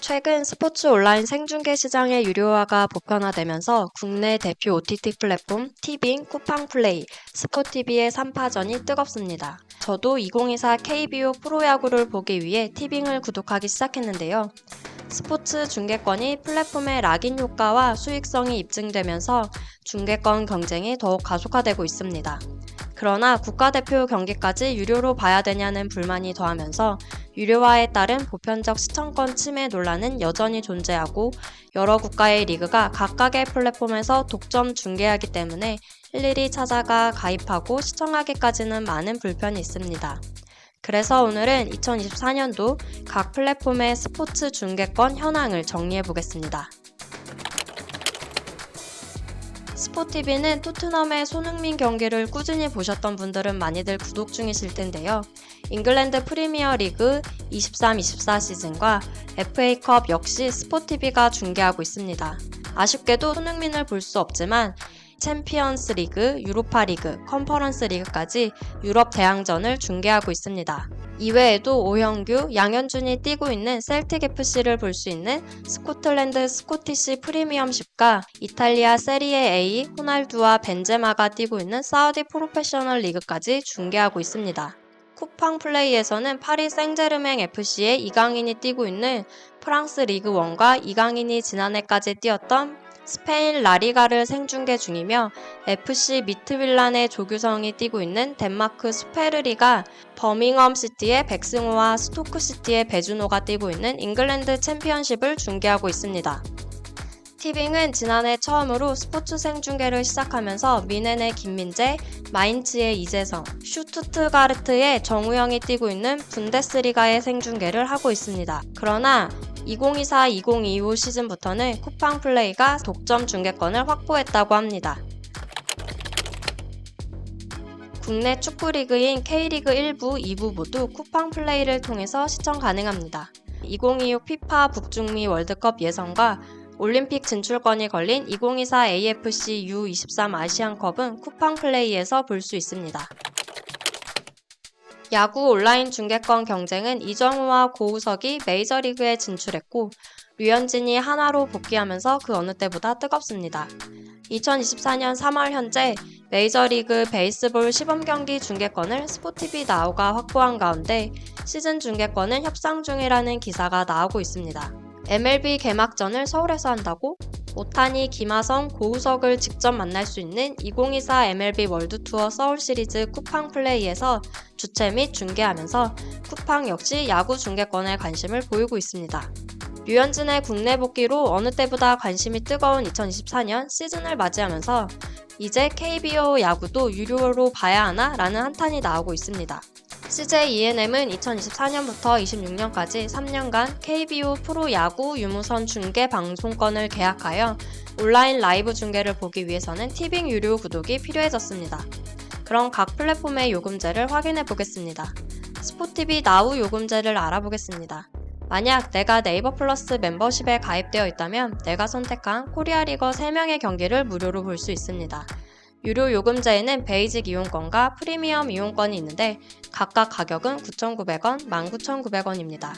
최근 스포츠 온라인 생중계 시장의 유료화가 보편화되면서 국내 대표 OTT 플랫폼 티빙, 쿠팡플레이, 스포티비의 3파전이 뜨겁습니다. 저도 2024 KBO 프로야구를 보기 위해 티빙을 구독하기 시작했는데요. 스포츠 중계권이 플랫폼의 락인 효과와 수익성이 입증되면서 중계권 경쟁이 더욱 가속화되고 있습니다. 그러나 국가대표 경기까지 유료로 봐야 되냐는 불만이 더하면서 유료화에 따른 보편적 시청권 침해 논란은 여전히 존재하고 여러 국가의 리그가 각각의 플랫폼에서 독점 중계하기 때문에 일일이 찾아가 가입하고 시청하기까지는 많은 불편이 있습니다. 그래서 오늘은 2024년도 각 플랫폼의 스포츠 중계권 현황을 정리해 보겠습니다. 스포티비는 토트넘의 손흥민 경기를 꾸준히 보셨던 분들은 많이들 구독 중이실 텐데요. 잉글랜드 프리미어 리그 23-24 시즌과 FA컵 역시 스포티비가 중계하고 있습니다. 아쉽게도 손흥민을 볼 수 없지만 챔피언스 리그, 유로파 리그, 컨퍼런스 리그까지 유럽 대항전을 중계하고 있습니다. 이외에도 오형규, 양현준이 뛰고 있는 셀틱 FC를 볼 수 있는 스코틀랜드 스코티시 프리미엄십과 이탈리아 세리에 A 호날두와 벤제마가 뛰고 있는 사우디 프로페셔널 리그까지 중계하고 있습니다. 쿠팡 플레이에서는 파리 생제르맹 FC의 이강인이 뛰고 있는 프랑스 리그 1과 이강인이 지난해까지 뛰었던 스페인 라리가를 생중계 중이며 FC 미트윌란의 조규성이 뛰고 있는 덴마크 스페르리가 버밍엄 시티의 백승호와 스토크 시티의 배준호가 뛰고 있는 잉글랜드 챔피언십을 중계하고 있습니다. 티빙은 지난해 처음으로 스포츠 생중계를 시작하면서 미넨의 김민재, 마인츠의 이재성, 슈투트가르트의 정우영이 뛰고 있는 분데스리가의 생중계를 하고 있습니다. 그러나 2024-2025 시즌부터는 쿠팡 플레이가 독점 중계권을 확보했다고 합니다. 국내 축구 리그인 K리그 1부, 2부 모두 쿠팡 플레이를 통해서 시청 가능합니다. 2026 피파 북중미 월드컵 예선과 올림픽 진출권이 걸린 2024 AFC U23 아시안컵은 쿠팡 플레이에서 볼 수 있습니다. 야구 온라인 중계권 경쟁은 이정우와 고우석이 메이저리그에 진출했고 류현진이 한화로 복귀하면서 그 어느 때보다 뜨겁습니다. 2024년 3월 현재 메이저리그 베이스볼 시범 경기 중계권을 스포티비 나우가 확보한 가운데 시즌 중계권은 협상 중이라는 기사가 나오고 있습니다. MLB 개막전을 서울에서 한다고? 오타니, 김하성, 고우석을 직접 만날 수 있는 2024 MLB 월드투어 서울 시리즈 쿠팡 플레이에서 주최 및 중계하면서 쿠팡 역시 야구 중계권에 관심을 보이고 있습니다. 류현진의 국내 복귀로 어느 때보다 관심이 뜨거운 2024년 시즌을 맞이하면서 이제 KBO 야구도 유료로 봐야 하나? 라는 한탄이 나오고 있습니다. CJ ENM은 2024년부터 26년까지 3년간 KBO 프로 야구 유무선 중계 방송권을 계약하여 온라인 라이브 중계를 보기 위해서는 티빙 유료 구독이 필요해졌습니다. 그럼 각 플랫폼의 요금제를 확인해 보겠습니다. 스포티비 나우 요금제를 알아보겠습니다. 만약 내가 네이버 플러스 멤버십에 가입되어 있다면 내가 선택한 코리아 리거 3명의 경기를 무료로 볼 수 있습니다. 유료 요금제에는 베이직 이용권과 프리미엄 이용권이 있는데 각각 가격은 9,900원, 19,900원입니다.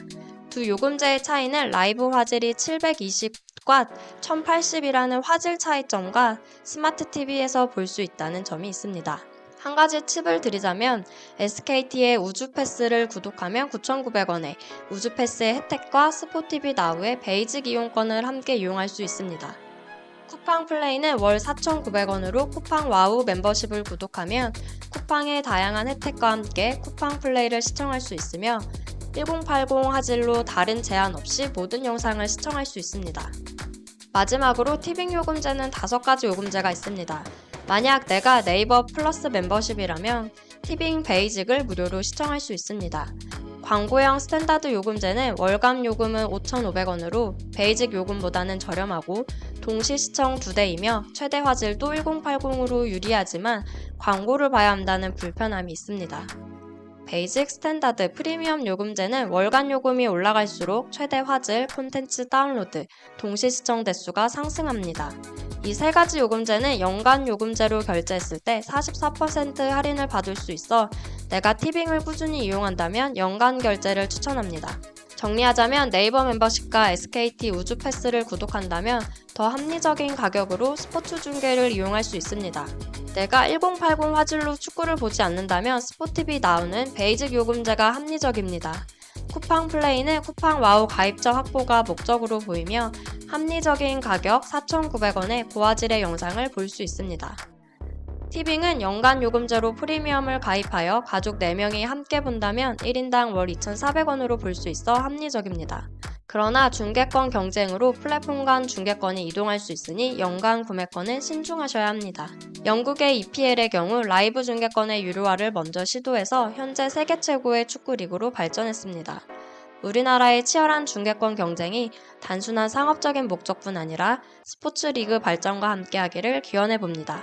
두 요금제의 차이는 라이브 화질이 720과 1080이라는 화질 차이점과 스마트 TV에서 볼 수 있다는 점이 있습니다. 한 가지 팁을 드리자면 SKT의 우주 패스를 구독하면 9,900원에 우주 패스의 혜택과 스포티비 나우의 베이직 이용권을 함께 이용할 수 있습니다. 쿠팡 플레이는 월 4,900원으로 쿠팡 와우 멤버십을 구독하면 쿠팡의 다양한 혜택과 함께 쿠팡 플레이를 시청할 수 있으며 1080 화질로 다른 제한 없이 모든 영상을 시청할 수 있습니다. 마지막으로 티빙 요금제는 5가지 요금제가 있습니다. 만약 내가 네이버 플러스 멤버십이라면 티빙 베이직을 무료로 시청할 수 있습니다. 광고형 스탠다드 요금제는 월감 요금은 5,500원으로 베이직 요금보다는 저렴하고 동시 시청 2대이며 최대 화질도 1080으로 유리하지만 광고를 봐야 한다는 불편함이 있습니다. 베이직 스탠다드 프리미엄 요금제는 월간 요금이 올라갈수록 최대 화질, 콘텐츠 다운로드, 동시 시청 대수가 상승합니다. 이 세 가지 요금제는 연간 요금제로 결제했을 때 44% 할인을 받을 수 있어 내가 티빙을 꾸준히 이용한다면 연간 결제를 추천합니다. 정리하자면 네이버 멤버십과 SKT 우주 패스를 구독한다면 더 합리적인 가격으로 스포츠 중계를 이용할 수 있습니다. 내가 1080 화질로 축구를 보지 않는다면 스포티비 나오는 베이직 요금제가 합리적입니다. 쿠팡 플레이는 쿠팡 와우 가입자 확보가 목적으로 보이며 합리적인 가격 4,900원에 고화질의 영상을 볼 수 있습니다. 티빙은 연간 요금제로 프리미엄을 가입하여 가족 4명이 함께 본다면 1인당 월 2,400원으로 볼 수 있어 합리적입니다. 그러나 중계권 경쟁으로 플랫폼 간 중계권이 이동할 수 있으니 연간 구매권은 신중하셔야 합니다. 영국의 EPL의 경우 라이브 중계권의 유료화를 먼저 시도해서 현재 세계 최고의 축구 리그로 발전했습니다. 우리나라의 치열한 중계권 경쟁이 단순한 상업적인 목적뿐 아니라 스포츠 리그 발전과 함께하기를 기원해 봅니다.